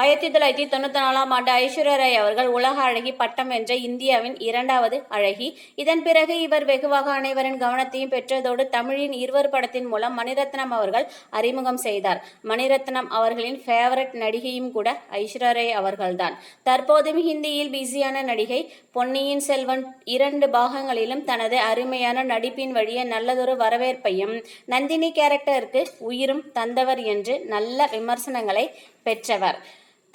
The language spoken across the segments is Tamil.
ஆயிரத்தி தொள்ளாயிரத்தி தொண்ணூற்றி நாலாம் ஆண்டு ஐஸ்வர்யா ராய் அவர்கள் உலக அழகி பட்டம் வென்ற இந்தியாவின் இரண்டாவது அழகி. இதன் பிறகு இவர் வெகுவாக அனைவரின் கவனத்தையும் பெற்றதோடு தமிழின் இருவர் படத்தின் மூலம் மணிரத்னம் அவர்கள் அறிமுகம் செய்தார். மணிரத்னம் அவர்களின் ஃபேவரட் நடிகையும் கூட ஐஸ்வர்யா ராய் அவர்கள்தான். தற்போதும் ஹிந்தியில் பிஸியான நடிகை பொன்னியின் செல்வன் இரண்டு பாகங்களிலும் தனது அருமையான நடிப்பின் வழியே நல்லதொரு வரவேற்பையும் நந்தினி கேரக்டருக்கு உயிரும் தந்தவர் என்று நல்ல விமர்சனங்களை பெற்றவர்.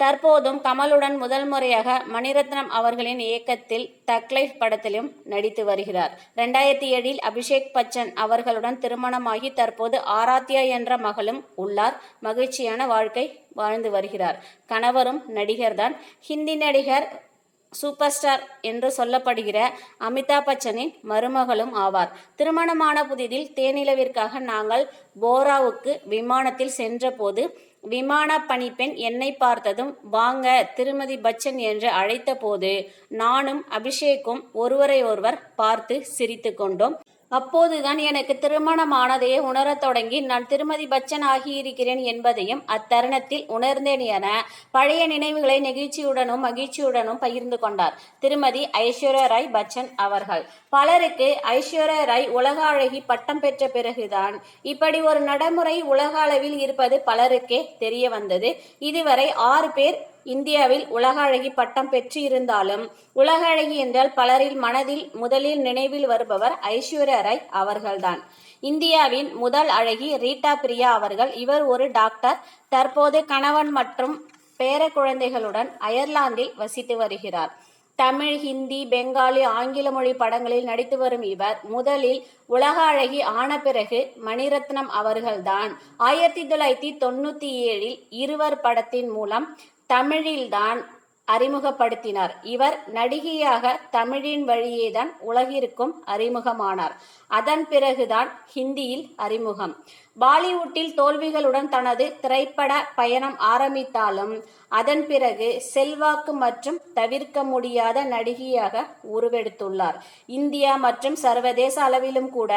தற்போதும் கமலுடன் முதல் முறையாக மணிரத்னம் அவர்களின் இயக்கத்தில் தக்லைஃப் படத்திலும் நடித்து வருகிறார். ரெண்டாயிரத்தி ஏழில் அபிஷேக் பச்சன் அவர்களுடன் திருமணமாகி தற்போது ஆராத்யா என்ற மகளும் உள்ளார். மகிழ்ச்சியான வாழ்க்கை வாழ்ந்து வருகிறார். கணவரும் நடிகர்தான். ஹிந்தி நடிகர் சூப்பர் ஸ்டார் என்று சொல்லப்படுகிற அமிதாப் பச்சனின் மருமகளும் ஆவார். திருமணமான புதிதில் தேனிலவிற்காக நாங்கள் போராவுக்கு விமானத்தில் சென்றபோது விமான பணிப்பெண் என்னை பார்த்ததும் வாங்க திருமதி பச்சன் என்று அழைத்தபோது நானும் அபிஷேக்கும் ஒருவரை ஒருவர் பார்த்து சிரித்து கொண்டோம். அப்போதுதான் எனக்கு திருமணமானதையே உணரத் தொடங்கி நான் திருமதி பச்சன் ஆகியிருக்கிறேன் என்பதையும் அத்தருணத்தில் உணர்ந்தேன் என பழைய நினைவுகளை நெகிழ்ச்சியுடனும் மகிழ்ச்சியுடனும் பகிர்ந்து கொண்டார் திருமதி ஐஸ்வர்யா ராய் பச்சன் அவர்கள். பலருக்கு ஐஸ்வர்யா ராய் உலக அழகி பட்டம் பெற்ற பிறகுதான் இப்படி ஒரு நடைமுறை உலக அளவில் இருப்பது பலருக்கே தெரிய வந்தது. இதுவரை ஆறு பேர் இந்தியாவில் உலக அழகி பட்டம் பெற்று இருந்தாலும் உலக அழகி என்றால் பலரின் மனதில் முதலில் நினைவில் வருபவர் ஐஸ்வர்யா ராய் அவர்கள்தான். இந்தியாவின் முதல் அழகி ரீட்டா பிரியா அவர்கள் இவர் ஒரு டாக்டர். தற்போது கணவன் மற்றும் பேர குழந்தைகளுடன் அயர்லாந்தில் வசித்து வருகிறார். தமிழ் ஹிந்தி பெங்காலி ஆங்கில மொழி படங்களில் நடித்து வரும் இவர் முதலில் உலக அழகி ஆன பிறகு மணிரத்னம் அவர்கள்தான். ஆயிரத்தி தொள்ளாயிரத்தி தொண்ணூத்தி ஏழில் இருவர் படத்தின் மூலம் தமிழில்தான் அறிமுகப்படுத்தினார். இவர் நடிகையாக தமிழின் வழியேதான் உலகிற்கும் அறிமுகமானார். அதன் பிறகுதான் ஹிந்தியில் அறிமுகம். பாலிவுட்டில் தோல்விகளுடன் தனது திரைப்பட பயணம் ஆரம்பித்தாலும் அதன் பிறகு செல்வாக்கு மற்றும் தவிர்க்க முடியாத நடிகையாக உருவெடுத்துள்ளார். இந்தியா மற்றும் சர்வதேச அளவிலும் கூட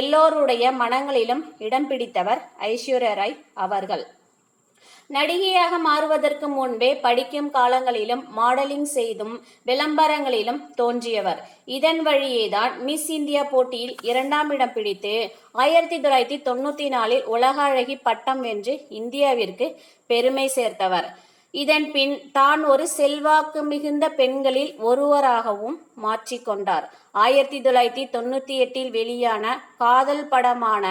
எல்லோருடைய மனங்களிலும் இடம் பிடித்தவர் ஐஸ்வர்யா ராய் அவர்கள். நடிகையாக மாறுவதற்கு முன்பே படிக்கும் காலங்களிலும் மாடலிங் செய்தும் விளம்பரங்களிலும் தோன்றியவர். இதன் வழியேதான் மிஸ் இந்தியா போட்டியில் இரண்டாம் இடம் பிடித்து ஆயிரத்தி தொள்ளாயிரத்தி தொண்ணூத்தி நாலில் உலக அழகி பட்டம் வென்று இந்தியாவிற்கு பெருமை சேர்த்தவர். இதன் பின் தான் ஒரு செல்வாக்கு மிகுந்த பெண்களில் ஒருவராகவும் மாற்றிக்கொண்டார் ஆயிரத்தி தொள்ளாயிரத்தி தொண்ணூத்தி எட்டில் வெளியான காதல் படமான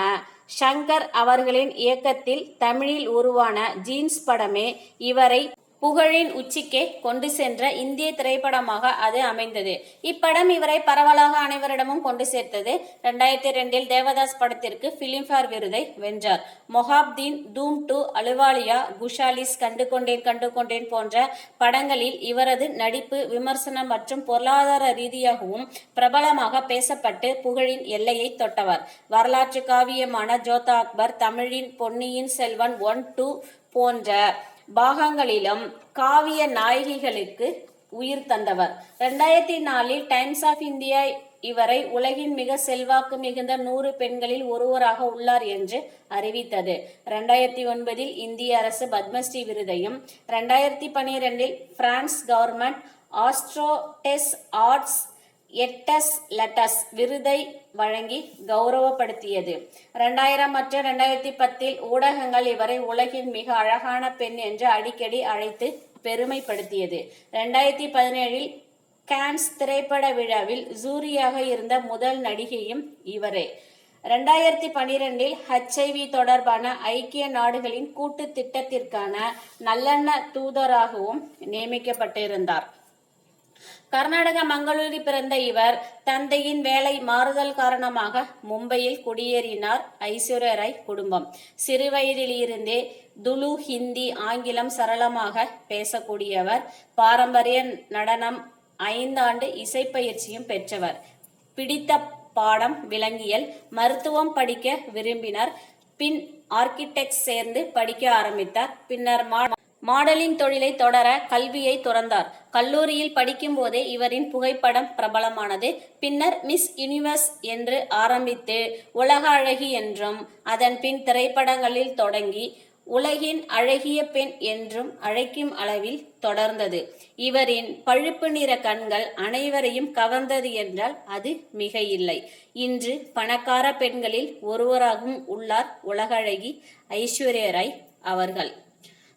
ஷங்கர் அவர்களின் இயக்கத்தில் தமிழில் உருவான ஜீன்ஸ் படமே இவரை புகழின் உச்சிக்கே கொண்டு சென்ற இந்திய திரைப்படமாக அது அமைந்தது. இப்படம் இவரை பரவலாக அனைவரிடமும் கொண்டு சேர்த்தது. ரெண்டாயிரத்தி ரெண்டில் தேவதாஸ் படத்திற்கு பிலிம்ஃபேர் விருதை வென்றார். மொஹாப்தீன் தூம் டு அலுவாலியா குஷாலிஸ் கண்டு கொண்டேன் கண்டு கொண்டேன் போன்ற படங்களில் இவரது நடிப்பு விமர்சனம் மற்றும் பொருளாதார ரீதியாகவும் பிரபலமாக பேசப்பட்டு புகழின் எல்லையை தொட்டவர். வரலாற்று காவியமான ஜோதா அக்பர் தமிழின் பொன்னியின் செல்வன் ஒன் டூ போன்ற பாகங்களிலும் காவிய நாயகிகளுக்கு உயிர் தந்தவர். ரெண்டாயிரத்தி நாலில் டைம்ஸ் ஆஃப் இந்தியா இவரை உலகின் மிக செல்வாக்கு மிகுந்த நூறு பெண்களில் ஒருவராக உள்ளார் என்று அறிவித்தது. ரெண்டாயிரத்தி ஒன்பதில் இந்திய அரசு பத்மஸ்ரீ விருதையும் ரெண்டாயிரத்தி பனிரெண்டில் பிரான்ஸ் கவர்மெண்ட் ஆஸ்ட்ரோடெஸ் ஆர்ட்ஸ் எட்டஸ் லெட்டஸ் விருதை வழங்கி கௌரவப்படுத்தியது. ரெண்டாயிரம் மற்றும் ரெண்டாயிரத்தி பத்தில் ஊடகங்கள் இவரை உலகின் மிக அழகான பெண் என்று அடிக்கடி அழைத்து பெருமைப்படுத்தியது. ரெண்டாயிரத்தி பதினேழில் கேன்ஸ் திரைப்பட விழாவில் ஜூரியாக இருந்த முதல் நடிகையும் இவரே. ரெண்டாயிரத்தி பனிரெண்டில் ஹெச்ஐவி தொடர்பான ஐக்கிய நாடுகளின் கூட்டு திட்டத்திற்கான நல்லெண்ண தூதராகவும் நியமிக்கப்பட்டிருந்தார். கர்நாடக மங்களூரில் பிறந்த இவர் தந்தையின் வேலை மாறுதல் காரணமாக மும்பையில் குடியேறினார் ஐஸ்வர்யா ராய் குடும்பம். சிறுவயதில் இருந்தே துலு ஹிந்தி ஆங்கிலம் சரளமாக பேசக்கூடியவர். பாரம்பரிய நடனம் ஐந்தாண்டு இசைப்பயிற்சியும் பெற்றவர். பிடித்த பாடம் விலங்கியல் மருத்துவம் படிக்க விரும்பினார். பின் ஆர்கிடெக்ட் சேர்ந்து படிக்க ஆரம்பித்தார். பின்னர் மா மாடலிங் தொழிலை தொடர கல்வியை துறந்தார். கல்லூரியில் படிக்கும்போதே இவரின் புகைப்படம் பிரபலமானது. பின்னர் மிஸ் யுனிவர்ஸ் என்று ஆரம்பித்து உலக அழகி என்றும் அதன் பின் திரைப்படங்களில் தொடங்கி உலகின் அழகிய பெண் என்றும் அழைக்கும் அளவில் தொடர்ந்தது. இவரின் பழுப்பு நிற கண்கள் அனைவரையும் கவர்ந்தது என்றால் அது மிக இல்லை இன்று பணக்கார பெண்களில் ஒருவராகவும் உள்ளார் உலகழகி ஐஸ்வர்யராய் அவர்கள்.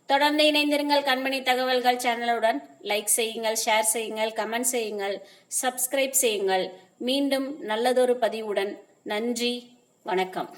தொடர்ந்து இணைந்திருங்கள் கண்மணி தகவல்கள் சேனலுடன் லைக் செய்யுங்கள் ஷேர் செய்யுங்கள் கமெண்ட் செய்யுங்கள் சப்ஸ்கிரைப் செய்யுங்கள். மீண்டும் நல்லதொரு பதிவுடன். நன்றி வணக்கம்.